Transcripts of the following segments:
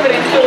avrete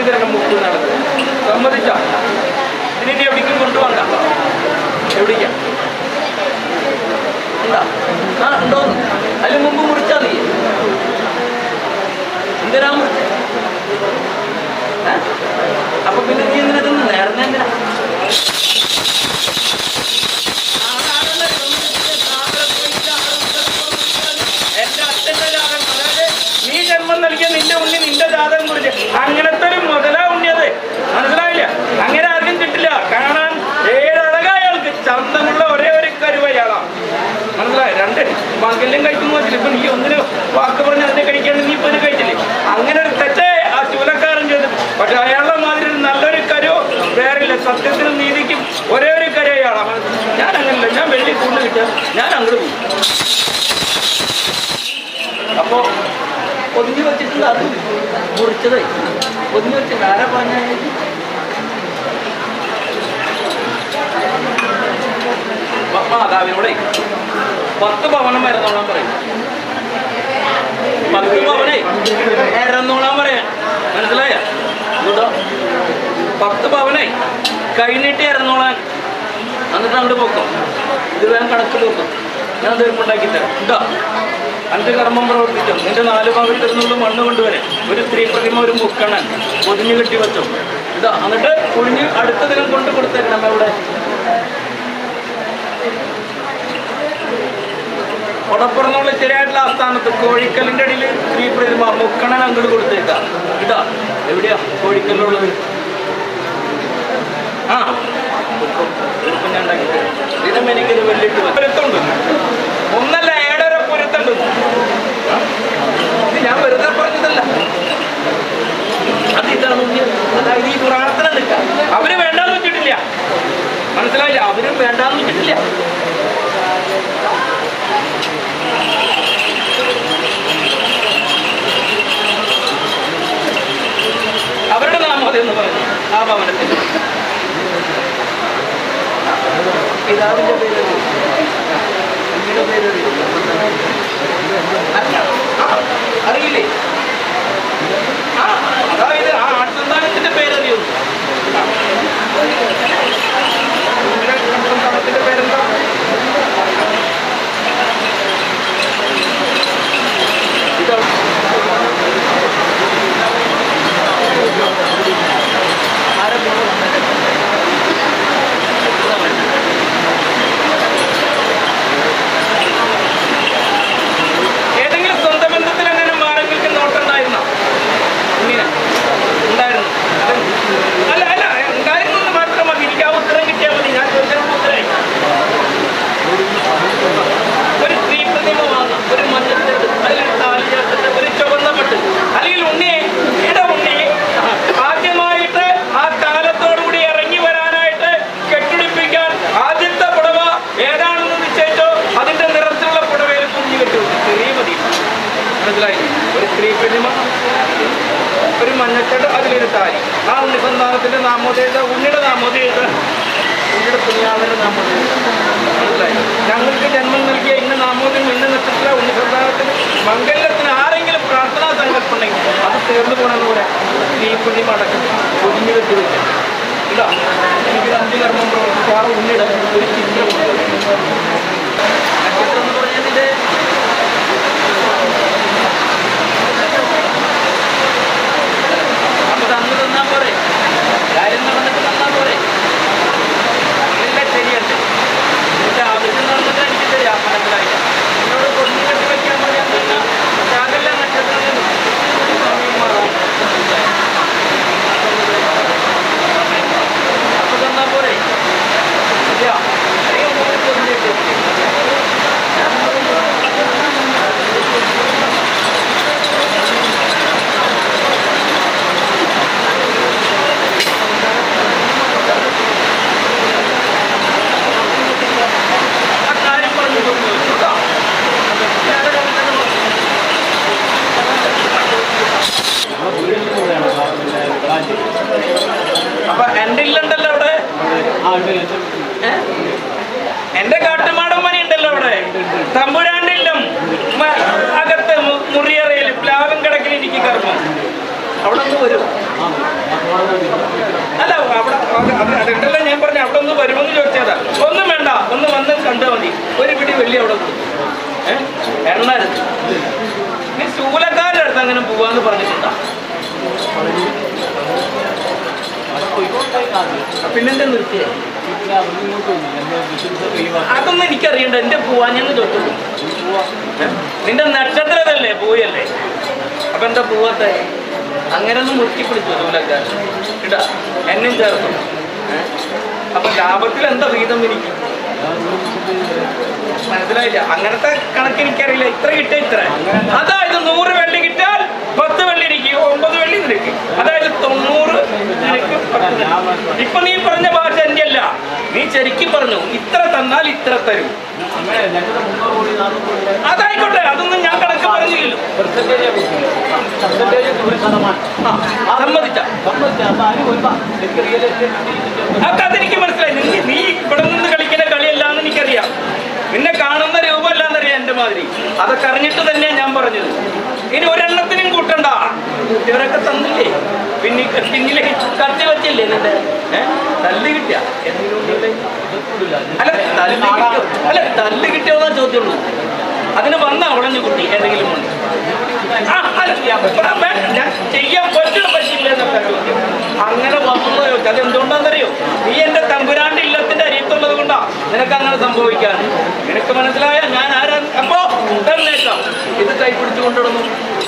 ಗಾಡಿಗಳನ್ನ ಮುಕ್ತ കിട്ടുന്നില്ല ഞാൻ വെള്ളി കൂടുതൽ കിട്ടിയാൽ ഞാൻ അങ്ങോട്ട് പോകും അപ്പോ ഒതുങ്ങി വെച്ചിട്ടുണ്ട് അത് മുറിച്ചത് ഒതുങ്ങി വെച്ച് ആരാ പറഞ്ഞ മാതാവിനോടെ പത്ത് ഭവനം ഇറന്നോളാൻ പറയും. പത്ത് ഭവനെ ഇറന്നോളാൻ പറയാം. മനസ്സിലായോ? പത്ത് ഭവനെ കഴിഞ്ഞിട്ട് ഇറന്നോളാൻ എന്നിട്ട് അങ്ങോട്ട് പൊക്കും. ഇത് വേഗം കണക്ക് വെക്കും ഞാൻ തീർപ്പ് ഉണ്ടാക്കി തരാം. എന്താ അന്റെ കർമ്മം പ്രവർത്തിച്ചു. നിന്റെ നാല് ഭാഗത്തിൽ നിന്നുള്ള മണ്ണ് കൊണ്ടുവരെ ഒരു സ്ത്രീ പ്രതിമ ഒരു മുക്കണൻ പൊതിഞ്ഞു കെട്ടി വെച്ചു. ഇതാ. എന്നിട്ട് കുഴിഞ്ഞ് അടുത്ത ദിനം കൊണ്ട് കൊടുത്തരണം എവിടെ കൊടപ്പുറന്നുള്ള ശരിയായിട്ടുള്ള ആസ്ഥാനത്ത് കോഴിക്കലിന്റെ അടിയിൽ സ്ത്രീ പ്രതിമ മുക്കണൻ അങ്ങോട്ട് കൊടുത്തേക്കാം. ഇതാ. എവിടെയാ കോഴിക്കലുള്ളത് ആ. ഞാൻ ഉണ്ടാക്കിയത് ഇതിനും എനിക്കൊരു വെള്ളിട്ട് പൊരുത്തുണ്ട് ഒന്നല്ല ഏടര പൊരുത്തുണ്ട് ഞാൻ വെറുതെ പറഞ്ഞതല്ല. അത് ഇതാണ് അതായത് ഈ പ്രാർത്ഥന നിൽക്കുക. അവർ വേണ്ടാന്ന് വെച്ചിട്ടില്ല. മനസ്സിലായില്ല? അവരും വേണ്ടാന്ന് വെച്ചിട്ടില്ല. അവരുടെ നാമം പറഞ്ഞു. ആ ഭവനത്തിൽ. പിതാവിന്റെ പേര് അമ്മയുടെ പേര് അറിയില്ലേ? അതായത് ആ ആട്ടുന്നാനത്തിന്റെ പേരറിയുന്നു പുണ്യാളന്റെ നാമോദയം ഞങ്ങൾക്ക് ജന്മം നൽകിയ ഇന്ന നാമോദയം ഇന്ന നക്ഷത്ര ഉണ്ണിസന്താനത്തിന് മംഗല്യത്തിന് ആരെങ്കിലും പ്രാർത്ഥനാ സങ്കല്പുണ്ടെങ്കിൽ അത് തീർന്നു പോകണമെന്ന് പറയാം. ഈ പുണ്യം അടക്കം ഒഴിഞ്ഞു വെച്ച് വെക്കാം ഇതാ എനിക്ക് അഞ്ച് കർമ്മം പ്രവർത്തിക്കാറ് ആ ഒരു ചിത്രമുണ്ട് നക്ഷത്രം എന്ന് പറഞ്ഞാൽ അപ്പൊ കിടക്കിൽ അവിടെ ഒന്ന് വരും. അല്ല അവിടെ അത് അത് ഞാൻ പറഞ്ഞു അവിടെ ഒന്ന് വരുമെന്ന് ചോദിച്ചതാ. ഒന്നും വേണ്ട ഒന്ന് വന്ന് കണ്ടാൽ മതി. ഒരു പിടി വെള്ളി അവിടെ എണ്ണ നീ ശൂലക്കാരുടെ അടുത്ത് അങ്ങനെ പോവാന്ന് പറഞ്ഞിട്ടുണ്ടാ? പിന്നെന്താ നിർത്തിയേ? അതൊന്നും എനിക്കറിയണ്ട. എന്റെ പോവാഞ്ഞെന്ന് ചോദിച്ചു നിന്റെ നക്ഷത്രമല്ലേ പോയല്ലേ അപ്പൊ എന്താ പോവാത്തെ? അങ്ങനെ ഒന്ന് മുറ്റിപ്പിടിച്ചു പിടിച്ചു നൂലൊക്കെ ഇടാ എന്നും ചേർത്തു? അപ്പൊ ലാഭത്തിൽ എന്താ വീതം എനിക്ക്? മനസ്സിലായില്ല. അങ്ങനത്തെ കണക്ക് എനിക്കറിയില്ല. ഇത്ര കിട്ടിയ ഇത്ര. അതായത് നൂറ് വെള്ളി കിട്ടാൽ പത്ത് വെള്ളി എനിക്ക് ഒമ്പത് വെള്ളി നിനക്ക് അതായത് തൊണ്ണൂറ്. ഇപ്പൊ നീ പറഞ്ഞ ഭാഷ എന്റെ അല്ല. നീ ശരിക്കും പറഞ്ഞു ഇത്ര തന്നാൽ ഇത്ര തരും. അതായിക്കോട്ടെ അതൊന്നും ഞാൻ കണക്ക് പറഞ്ഞില്ലല്ലോ. മനസ്സിലായി. നീ ഇവിടെ നിന്ന് കളിക്കുന്ന കളിയല്ലാന്ന് എനിക്കറിയാം. നിന്നെ കാണുന്ന രൂപമല്ലാന്നറിയാം എന്റെ മാതിരി. അതൊക്കെ അറിഞ്ഞിട്ട് തന്നെയാ ഞാൻ പറഞ്ഞത്. ഇനി ഒരെണ്ണത്തിനും കൂട്ടണ്ട. ഇവരൊക്കെ തന്നില്ലേ? പിന്നെ പിന്നിലെ കത്തി വെച്ചില്ലേ നിന്റെ ഏഹ് തല്ല് കിട്ടിയ അല്ല തല്ല് കിട്ടിയോ അല്ല തല്ല് ചോദ്യമുള്ളൂ. അതിന് വന്ന ഉടഞ്ഞു കുട്ടി എന്തെങ്കിലും ഉണ്ട്. ചെയ്യാൻ പറ്റുന്ന പറ്റില്ല അങ്ങനെ വന്നു ചോദിച്ചു അത് എന്തുകൊണ്ടാണെന്നറിയോ നീ എന്റെ തമ്പുരാന്റെ ഇല്ലത്തിന്റെ അരിയത്തുള്ളത് കൊണ്ടാ നിനക്ക് അങ്ങനെ സംഭവിക്കാൻ. നിനക്ക് മനസ്സിലായ ഞാൻ ആരാ? അപ്പോ തന്നേക്കാം ഇത് കൈ പിടിച്ചു കൊണ്ടിടുന്നു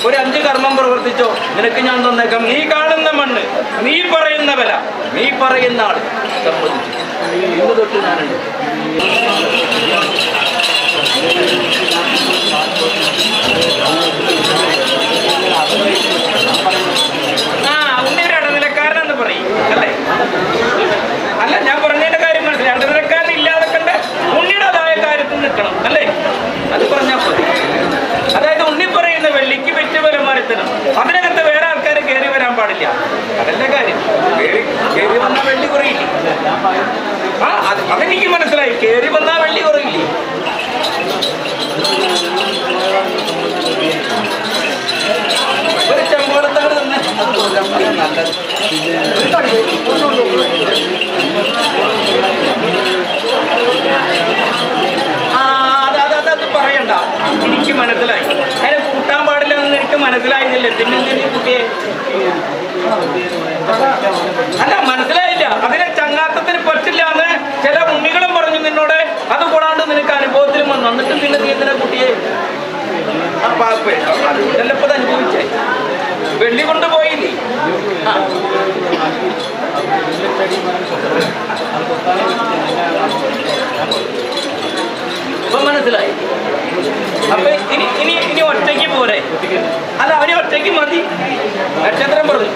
ഒരു അഞ്ച് കർമ്മം പ്രവർത്തിച്ചോ? നിനക്ക് ഞാൻ തന്നേക്കാം. നീ കാണുന്ന മണ്ണ് നീ പറയുന്ന വില നീ പറയുന്ന ആൾ. സംബന്ധിച്ചു ഇന്ന് തൊട്ട് ഞാനുണ്ട്. കയറി വന്നാൽ വെള്ളി കുറയില്ലേ? ആ അത് അതെനിക്ക് മനസ്സിലായി. കേറി വന്നാൽ വെള്ളി കുറയില്ലേ ഒരു ചെമ്പോളത്തങ്ങട് തന്നെ അത് കൊല്ലാൻ പറയാൻ നല്ലത് ഒരു കടി. ആ, അത് അത് അത് അത് പറയണ്ട എനിക്ക് മനസ്സിലായി അതിനെ കൂട്ടാൻ പാടില്ല മനസ്സിലായിരുന്നില്ലേ പിന്നെ കുട്ടിയെ. അല്ല മനസ്സിലായില്ല. അതിനെ ചങ്ങാത്തത്തിന് പറ്റില്ല എന്ന് ചില ഉണ്ണികളും പറഞ്ഞു നിന്നോട്. അത് കൂടാണ്ട് നിനക്ക് അനുഭവത്തിലും വന്നു. എന്നിട്ട് പിന്നെ നീ കുട്ടിയെ? ആ പാപ്പേ. അതുകൊണ്ടല്ലേ അനുഭവിച്ചേ. വെള്ളി കൊണ്ടുപോയില്ലേ. ഇപ്പൊ മനസ്സിലായി. അപ്പൊ ഇനി ഇനി ഇനി ഒറ്റയ്ക്ക് പോരെ. അല്ല അവർ ഒറ്റയ്ക്ക് മതി. നക്ഷത്രം പറഞ്ഞു.